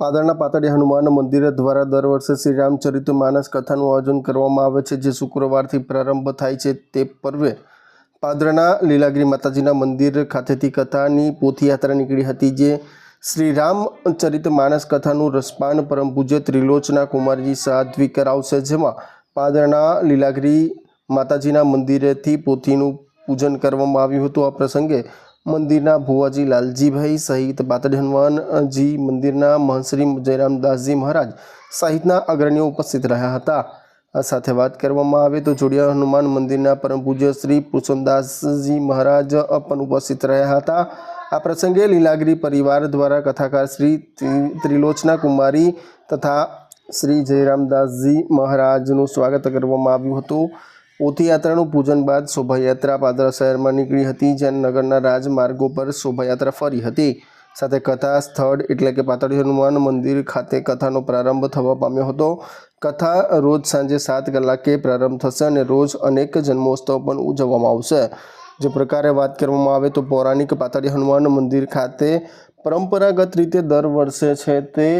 પાદરના પાતળી હનુમાન મંદિર દ્વારા દર વર્ષે શ્રી રામચરિત માનસ કથાનું આયોજન કરવામાં આવે છે, જે શુક્રવારથી પ્રારંભ થાય છે. તે પર્વે પાદરના લીલાગીરી માતાજીના મંદિર ખાતેથી કથાની પોથીયાત્રા નીકળી હતી, જે શ્રી રામચરિત માનસ કથાનું રસપાન પરમ પૂજ્ય ત્રિલોચના કુમારજી સાધ્વી કરાવશે, જેમાં પાદરના લીલાગીરી માતાજીના મંદિરેથી પોથીનું પૂજન કરવામાં આવ્યું હતું. આ પ્રસંગે મંદિરના ભુવાજી લાલજીભાઈ સહિત પાતળી હનુમાનજી મંદિરના મહંશ્રી જયરામદાસજી મહારાજ સહિતના અગ્રણીઓ ઉપસ્થિત રહ્યા હતા. આ સાથે વાત કરવામાં આવે તો જોડિયા હનુમાન મંદિરના પરમ પૂજ્ય શ્રી પુરુષોદાસજી મહારાજ પણ ઉપસ્થિત રહ્યા હતા. આ પ્રસંગે લીલાગિરી પરિવાર દ્વારા કથાકાર શ્રી ત્રિ- ત્રિલોચના કુમારી તથા શ્રી જયરામદાસજી મહારાજનું સ્વાગત કરવામાં આવ્યું હતું. પોથીયાત્રાનું પૂજન બાદ શોભાયાત્રા પાદરા શહેરમાં નીકળી હતી, જ્યાં નગરના રાજમાર્ગો પર શોભાયાત્રા ફરી હતી. સાથે કથા, સ્થળ એટલે કે પાતળી હનુમાન મંદિર ખાતે કથાનો પ્રારંભ થવા પામ્યો હતો. કથા રોજ સાંજે સાત કલાકે પ્રારંભ થશે અને રોજ અનેક જન્મોત્સવ પણ ઉજવવામાં આવશે. જે પ્રકારે વાત કરવામાં આવે તો પૌરાણિક પાતળી હનુમાન મંદિર ખાતે પરંપરાગત રીતે દર વર્ષે છે તે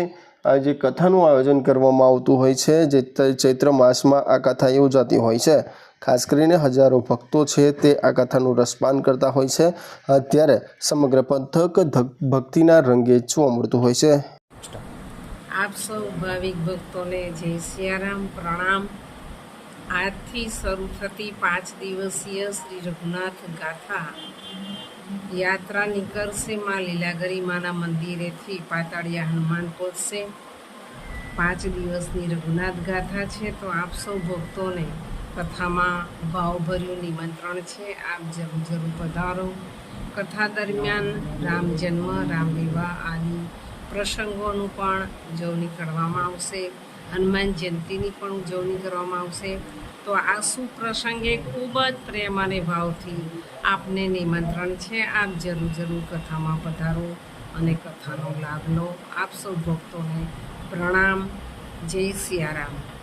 આ જે કથાનું આયોજન કરવામાં આવતું હોય છે, જે ચૈત્ર માસમાં આ કથા યોજાતી હોય છે. ખાસ કરીને હજારો ભક્તો છે તે આ કથાનું રસપાન કરતા હોય છે. અત્યારે સમગ્ર પંથક ભક્તિના રંગે મળતું હોય છે. આપ સૌ ભાવિક ભક્તોને જય સિયારામ, પ્રણામ. આજથી શરૂ થતી પાંચ દિવસીય શ્રી રઘુનાથ ગાથા યાત્રા નીકળશે માં લીલાગરી માના મંદિરેથી પાતાળિયા હનુમાન પહોંચશે. પાંચ દિવસની રઘુનાથ ગાથા છે તો આપ સૌ ભક્તોને કથામાં ભાવભર્યું નિમંત્રણ છે. આપ જરૂર જરૂર પધારો. કથા દરમિયાન રામ જન્મ, રામ વિવાહ આદિ પ્રસંગોનું પણ ઉજવણી કરવામાં આવશે. હનુમાન જયંતીની પણ ઉજવણી કરવામાં આવશે. તો આ સુપ્રસંગે ખૂબ જ પ્રેમ અને ભાવથી આપને નિમંત્રણ છે. આપ જરૂર જરૂર કથામાં પધારો અને કથાનો લાભ લો. આપ સૌ ભક્તોને પ્રણામ. જય સિયારામ.